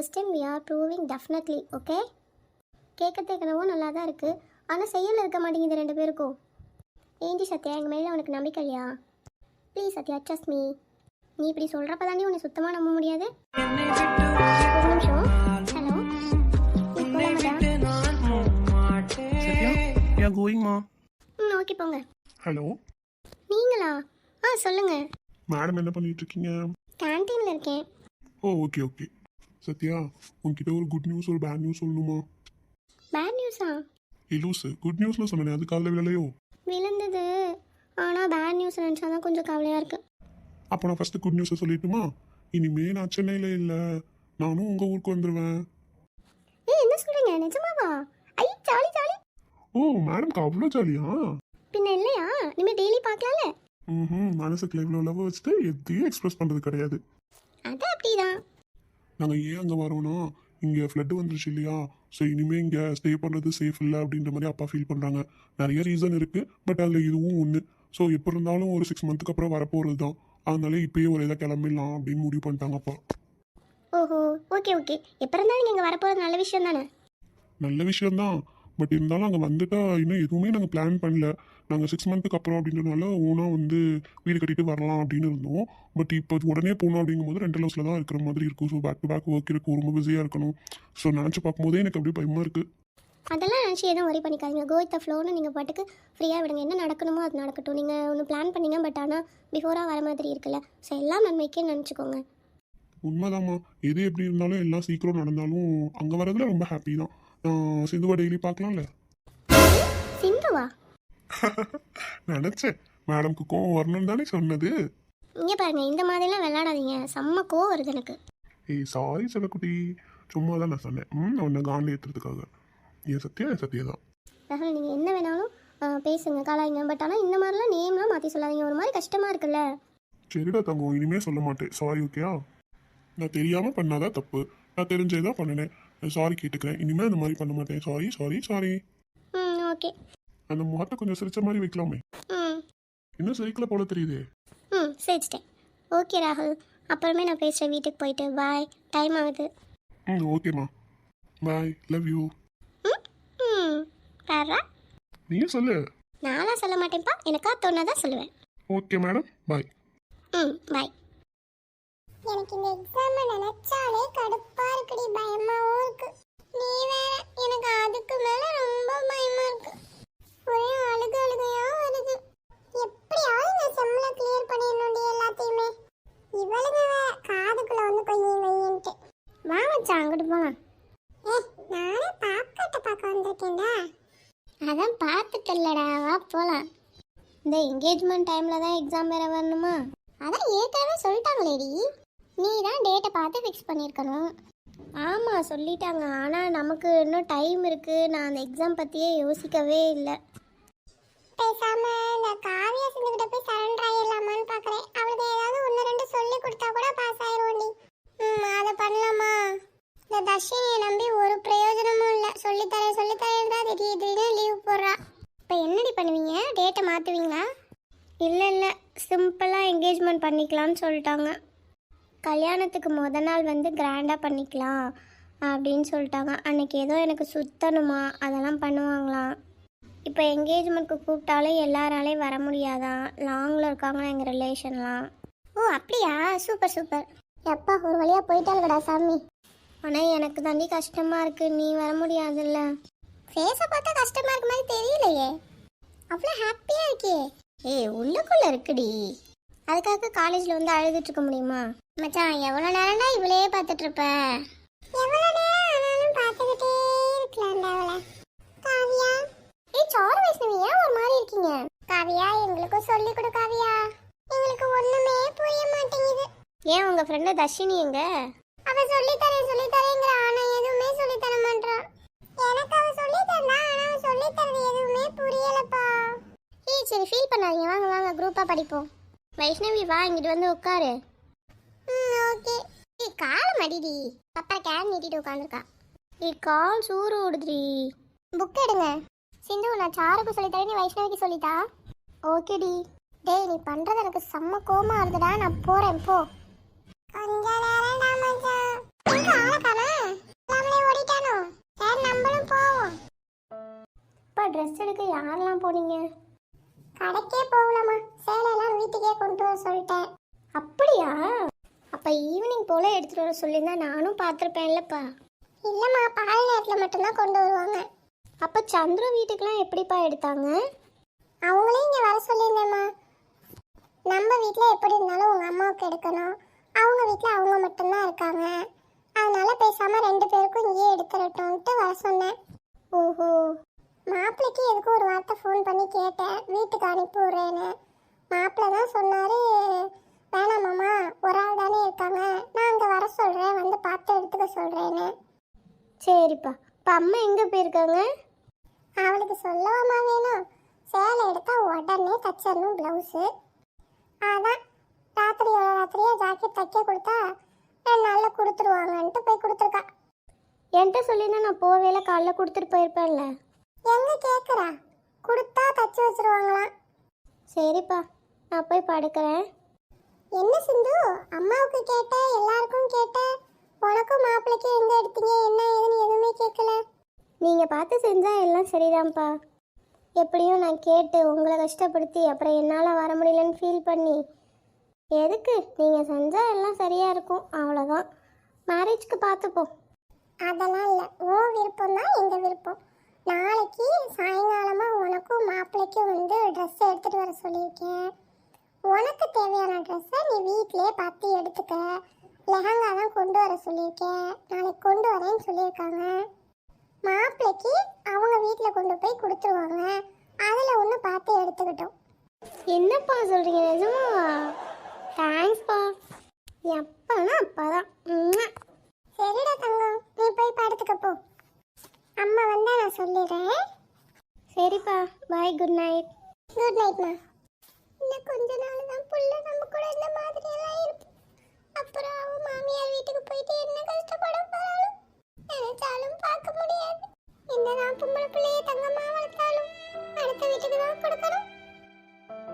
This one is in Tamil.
This time we are proving definitely okay கேட்கறதுக்கு என்னவோ நல்லா தான் இருக்குது ஆனால் செய்யல இருக்க மாட்டேங்குது ரெண்டு பேருக்கும். ஏஞ்சி சத்யா எங்கள் மேலே உனக்கு நம்பிக்கை இல்லையா? ப்ளீஸ் சத்யா ட்ரஸ்ட் மீ நீ இப்படி சொல்கிறப்ப தாண்டி உன்னை சுத்தமாக நம்ப முடியாது. ஒரு நிமிஷம். ஹலோ சத்யா யா கோயிங்மா ம் ஓகே போங்க. ஹலோ நீங்களா? ஆ சொல்லுங்கள் மேடம் என்ன பண்ணிட்டு இருக்கீங்க? கேன்டீனில் இருக்கேன். ஓ ஓகே ஓகே சத்யா உன்கிட்ட ஒரு குட் நியூஸ் ஒரு பேட் நியூஸ் சொல்லணுமா? பேட் நியூஸா லூஸ் குட் நியூஸ்ல சொன்னேன் அது காலைல விழலையோ? விழுந்தது. ஆனால் பேட் நியூஸ் நினச்சா தான் கொஞ்சம் கவலையாக இருக்குது அப்போ நான் ஃபர்ஸ்ட் குட் நியூஸை சொல்லட்டுமா? இனிமே நான் சென்னையில் இல்லை. நானும் உங்கள் ஊருக்கு வந்துடுவேன் ஏய் என்ன சொல்கிறீங்க நிஜமாவா? ஐ ஜாலி ஜாலி. ஓ மேடம்க்கு அவ்வளோ ஜாலியா? பின்ன இல்லையா? இனிமேல் டெய்லி பார்க்கலாம்ல. ம் மனசுக்குள்ள இவ்வளோ லவ் வச்சுட்டு எதையும் எக்ஸ்பிரஸ் பண்ணுறது கிடையாது. அது அப்படிதான் நாங்கள் ஏன் அங்கே வரோம்னா இங்கே ஃப்ளட்டு வந்துருச்சு இல்லையா? ஸோ இனிமேல் இங்கே ஸ்டே பண்ணுறது சேஃப் இல்லை அப்படின்ற மாதிரி அப்பா ஃபீல் பண்ணுறாங்க நிறைய ரீசன் இருக்குது பட் அதில் இதுவும் ஒன்று ஸோ எப்போ இருந்தாலும் ஒரு சிக்ஸ் மந்த்துக்கு அப்புறம் வரப்போகிறது தான் அதனால இப்பயே ஒரு இதாக கிளம்பிடலாம் அப்படின்னு முடிவு பண்ணிட்டாங்க அப்பா. ஓஹோ ஓகே ஓகே எப்போ இருந்தாலும் நீங்கள் வரப்போகிறது நல்ல விஷயம் தானே நல்ல விஷயம்தான். பட் இருந்தாலும் அங்கே வந்துட்டா இன்னும் எதுவுமே நாங்கள் பிளான் பண்ணல. நாங்கள் சிக்ஸ் மந்த்துக்கு அப்புறம் அப்படின்றனால ஓனாக வந்து வீடு கட்டிட்டு வரலாம் அப்படின்னு இருந்தோம். பட் இப்போ உடனே போகணும் அப்படிங்கும்போது ரெண்டு ஹவுஸில் தான் இருக்கிற மாதிரி இருக்கும். So back to back work இருக்கும் ரொம்ப பிஸியாக இருக்கணும். ஸோ நினச்சி பார்க்கும்போதே எனக்கு அப்படியே பயமாக இருக்குது அதெல்லாம் நினச்சி எதுவும் worry பண்ணிக்காதீங்க. கோ வித் ஃப்ளோன்னு நீங்கள் பாட்டுக்கு ஃப்ரீயாக விடுங்க. என்ன நடக்கணுமோ அது நடக்கட்டும். நீங்கள் ஒன்று பிளான் பண்ணீங்க பட் ஆனால் பிஃபோராக வர மாதிரி இருக்குல்ல. ஸோ எல்லாம் நன்மைக்கே நினச்சிக்கோங்க. உண்மைதாம்மா. எது எப்படி இருந்தாலும் எல்லாம் சீக்கிரம் நடந்தாலும் அங்கே வரதுல ரொம்ப ஹாப்பி தான். சிந்துவா டெய்லி பார்க்கலாம்ல? சிந்துவா? நினச்சேன். மேடம்க்கு கோவம் வரணும்னு தானே சொன்னது. இங்கே பாருங்க இந்த மாதிரிலாம் விளையாடாதீங்க. செம்ம கோவம் வருது எனக்கு. ஏய் சாரி செல்லக்குட்டி. சும்மா தான் நான் சொன்னேன். ம் உன்னை காண்டி ஏற்றுறதுக்காக என் சத்தியா என் சத்தியா தான் ராகுல் நீங்கள் என்ன வேணாலும் பேசுங்க கலாய்ங்க. பட் ஆனால் இந்த மாதிரிலாம் நேம்லாம் மாற்றி சொல்லாதீங்க. ஒரு மாதிரி கஷ்டமாக இருக்குல்ல. சரிடா தங்கம் இனிமே சொல்ல மாட்டேன். சாரி ஓகேயா நான் தெரியாமல் பண்ணாதான் தப்பு? நான் தெரிஞ்சே தான் பண்ணினேன் சாரி கேட்டுக்கிறேன். இனிமேல் அந்த மாதிரி பண்ண மாட்டேன். சாரி சாரி சாரி ம் ஓகே அந்த முகத்தை கொஞ்சம் சிரிச்ச மாதிரி வைக்கலாமே. ம். இன்னும் சிரிக்கல போல தெரியுதே. ம் சிரிச்சிட்டேன். ஓகே ராகுல். அப்புறமே நான் பேசுகிறேன் வீட்டுக்கு போயிட்டு பாய் டைம் ஆகுது. ம் ஓகேம்மா பாய் லவ் யூ ம் ம். பாரா நீயும் சொல்லு. நான்லாம் சொல்ல மாட்டேன்ப்பா. எனக்கா தோணாதான் சொல்லுவேன். ஓகே மேடம் பாய் ம் பாய் எனக்கு இந்த எக்ஸாம் நினைச்சாலே கடுப்பா இருக்குடி. பயமாவும் இருக்கு. நீ வேற எனக்கு அதுக்கு மேல ரொம்ப பயமா இருக்கு. ஒரே அழுக அழுகையா வருது. எப்படியாவது இந்த செம்ல கிளியர் பண்ணிடணும்டி எல்லாத்தையுமே. இவளுங்க காதுக்குள்ள வந்து கொஞ்சம் வையின்ட்டு. வா மச்சான் அங்கிட்டு போலாம் ஏ நானே பாப்பாட்ட பார்க்க வந்திருக்கேன்டா. அதான் பார்த்துட்டு இல்லடா வா போலாம். இந்த என்கேஜ்மெண்ட் டைமில் தான் எக்ஸாம் வேறு வரணுமா? அதான் ஏற்கனவே சொல்லிட்டாங்களேடி. நீ தான் டேட்டை பார்த்து ஃபிக்ஸ் பண்ணியிருக்கணும். ஆமாம் சொல்லிட்டாங்க. ஆனால் நமக்கு இன்னும் டைம் இருக்குது நான் அந்த எக்ஸாம் பற்றியே யோசிக்கவே இல்லை. பேசாம இந்த காவியா சிந்துகிட்ட போய் சரண்டர் ஆயிடலாமான்னு பார்க்குறேன் அவளுக்கு ஏதாவது ஒன்று ரெண்டு சொல்லி கொடுத்தா கூட பாஸ் ஆயிடுவோண்டி ம் அதை பண்ணலாமா? இந்த தர்ஷினியை நம்பி ஒரு பிரயோஜனமும் இல்லை. சொல்லித்தரேன் சொல்லித்தரேன் தான் திடீர் திடீர்னு லீவ் போடுறா. இப்போ என்னடி பண்ணுவீங்க? டேட்டை மாற்றுவீங்களா இல்லை இல்லை. சிம்பிளாக என்கேஜ்மெண்ட் பண்ணிக்கலாம்னு சொல்லிட்டாங்க. கல்யாணத்துக்கு முத நாள் வந்து கிராண்டாக பண்ணிக்கலாம் அப்படின்னு சொல்லிட்டாங்க. அன்னைக்கு ஏதோ எனக்கு சுத்தணுமா? அதெல்லாம் பண்ணுவாங்களாம். இப்போ என்கேஜ்மெண்ட்க்கு கூப்பிட்டாலும் எல்லாராலையும் வர முடியாதான் லாங்கில் இருக்காங்களா எங்கள் ரிலேஷன்லாம் ஓ அப்படியா? சூப்பர் சூப்பர் எப்பா ஒரு வழியாக போயிட்டாளுகடா சாமி. ஆனால் எனக்கு தாண்டி கஷ்டமாக இருக்குது நீ வர முடியாதுல்ல. ஃபேஸை பார்த்தா கஷ்டமாக இருக்க மாதிரி தெரியலையே. அவ்வளோ ஹாப்பியாக இருக்கே. ஏய் உள்ளுக்குள்ளே இருக்குடி. அதுக்காக காலேஜில் வந்து அழுதுட்டு இருக்க முடியுமா? மச்சான் எவ்வளோ நேரம்டா இவளையே பார்த்துட்டு இருப்ப எவ்வளோ நேரம் ஆனாலும் பார்த்துக்கிட்டே இருக்கலாம்டா அவளை. காவியா ஏய் சோறு வைஷ்ணவி ஏன் ஒரு மாதிரி இருக்கீங்க? காவியா எங்களுக்கும் சொல்லி கொடு காவியா. எங்களுக்கு ஒண்ணுமே புரிய மாட்டேங்குது. ஏன் உங்க ஃப்ரெண்டு தர்ஷினி எங்க? அவ சொல்லி தரேன் சொல்லி தரேங்கிற ஆனா எதுவுமே சொல்லி தர மாட்டா எனக்கு அவ சொல்லி தந்தா ஆனா அவ சொல்லி தரது எதுவுமே புரியலப்பா. ஏய் சரி ஃபீல் பண்ணாதீங்க. வாங்க வாங்க குரூப்பா படிப்போம். வைஷ்ணவி வா இங்கிட்டு வந்து உட்காரு. ம் ஓகே. ஏ காலம் அடிடி பப்பா கேன் நீட்டிட்டு உட்காந்துருக்கா. ஏ கால் சூறு ஓடுதுடி. புக் எடுங்க. சிந்து நான் சாருக்கு சொல்லித்தரேன் நீ வைஷ்ணவிக்கு சொல்லிட்டா? ஓகேடி. டேய் நீ பண்றது எனக்கு செம்ம கோமா இருந்துடா நான் போகிறேன் போ. கொஞ்ச நேரம் தான் மச்சான். நம்மளும் போவோம். இப்போ ட்ரெஸ் எடுக்க யாரெல்லாம் போனீங்க? கடைக்கே போகலம்மா சேலையெல்லாம் வீட்டுக்கே கொண்டு வர சொல்லிட்டேன். அப்படியா? அப்போ ஈவினிங் போல் எடுத்துகிட்டு வர சொல்லியிருந்தா நானும் பார்த்துருப்பேன்லப்பா. இல்லைம்மா பால் நேரத்தில் மட்டும்தான் கொண்டு வருவாங்க. அப்போ சந்துரு வீட்டுக்கெலாம் எப்படிப்பா எடுத்தாங்க? அவங்களே இங்கே வர சொல்லியிருந்தேம்மா. நம்ம வீட்டில் எப்படி இருந்தாலும் உங்கள் அம்மாவுக்கு எடுக்கணும். அவங்க வீட்டில் அவங்க மட்டும்தான் இருக்காங்க. அதனால பேசாமல் ரெண்டு பேருக்கும் இங்கேயே எடுக்கிறட்டோன்ட்டு வர சொன்னேன். ஓஹோ. மாப்பிள்ளைக்கு எதுக்கும் ஒரு வார்த்தை ஃபோன் பண்ணி கேட்டேன். வீட்டுக்கு அனுப்பி விட்றேன்னு மாப்பிள்ளை தான் சொன்னார் வேணாமாம்மா ஒரு ஆள் தானே இருக்காங்க. நான் அங்கே வர சொல்கிறேன் வந்து பார்த்து எடுத்துக்க சொல்கிறேன்னு சரிப்பா. இப்போ அம்மா எங்கே போயிருக்காங்க? அவளுக்கு சொல்லவாமா வேணும். சேலை எடுத்தா உடனே தச்சிடணும் ப்ளவுஸு அதான். ராத்திரியோட ராத்திரியே ஜாக்கெட் தைக்க கொடுத்தா ரெண்டு நாளில் கொடுத்துருவாங்கன்ட்டு போய் கொடுத்துருக்கா. என்கிட்ட சொல்லியிருந்தா நான் போவேல காலைல கொடுத்துட்டு போயிருப்பேன்ல. எங்கே கேட்குறா கொடுத்தா தச்சு வச்சிருவாங்களாம். சரிப்பா நான் போய் படுக்கிறேன். என்ன சிந்து? அம்மாவுக்கு கேட்ட எல்லாருக்கும் கேட்ட உனக்கும் மாப்பிள்ளைக்கும் எங்கே எடுத்தீங்க? என்ன ஏதுன்னு எதுவுமே கேட்கல நீங்கள் பார்த்து செஞ்சால் எல்லாம் சரிதான்ப்பா. எப்படியும் நான் கேட்டு உங்களை கஷ்டப்படுத்தி அப்புறம் என்னால் வர முடியலன்னு ஃபீல் பண்ணி. எதுக்கு? நீங்கள் செஞ்சால் எல்லாம் சரியாக இருக்கும். அவ்வளோதான் மேரேஜ்க்கு பார்த்துப்போம் அதெல்லாம் இல்லை. உன் விருப்பம் தான் எங்கள் விருப்பம். நாளைக்கு சாயங்காலமாக உனக்கும் மாப்பிள்ளைக்கும் வந்து ட்ரெஸ் எடுத்துகிட்டு வர சொல்லியிருக்கேன். உனக்கு தேவையான ட்ரெஸ்ஸை நீ வீட்டிலே பார்த்து எடுத்துக்க. லெஹங்கா தான் கொண்டு வர சொல்லியிருக்கேன். நாளைக்கு கொண்டு வரேன்னு சொல்லியிருக்காங்க. மாப்பிள்ளைக்கு அவங்க வீட்டில் கொண்டு போய் கொடுத்துருவாங்க. அதில் ஒன்று பார்த்து எடுத்துக்கிட்டோம். என்னப்பா சொல்கிறீங்க நிஜமா தேங்க்ஸ்ப்பா எப்போனா அப்போ தான். பாய் குட் நைட் குட் நைட்மா இன்னும் கொஞ்ச நாள் தான் புள்ள நம்ம கூட இந்த மாதிரி எல்லாம் இருப்போம் அப்புறம் அவன் மாமியார் வீட்டுக்கு போயிட்டு என்ன கஷ்டப்பட போறாலும் நினைச்சாலும் பார்க்க முடியாது. என்னதான் பொம்பளை பிள்ளைய தங்கமா வளர்த்தாலும் அடுத்த வீட்டுக்கு தான் கொடுக்கணும்.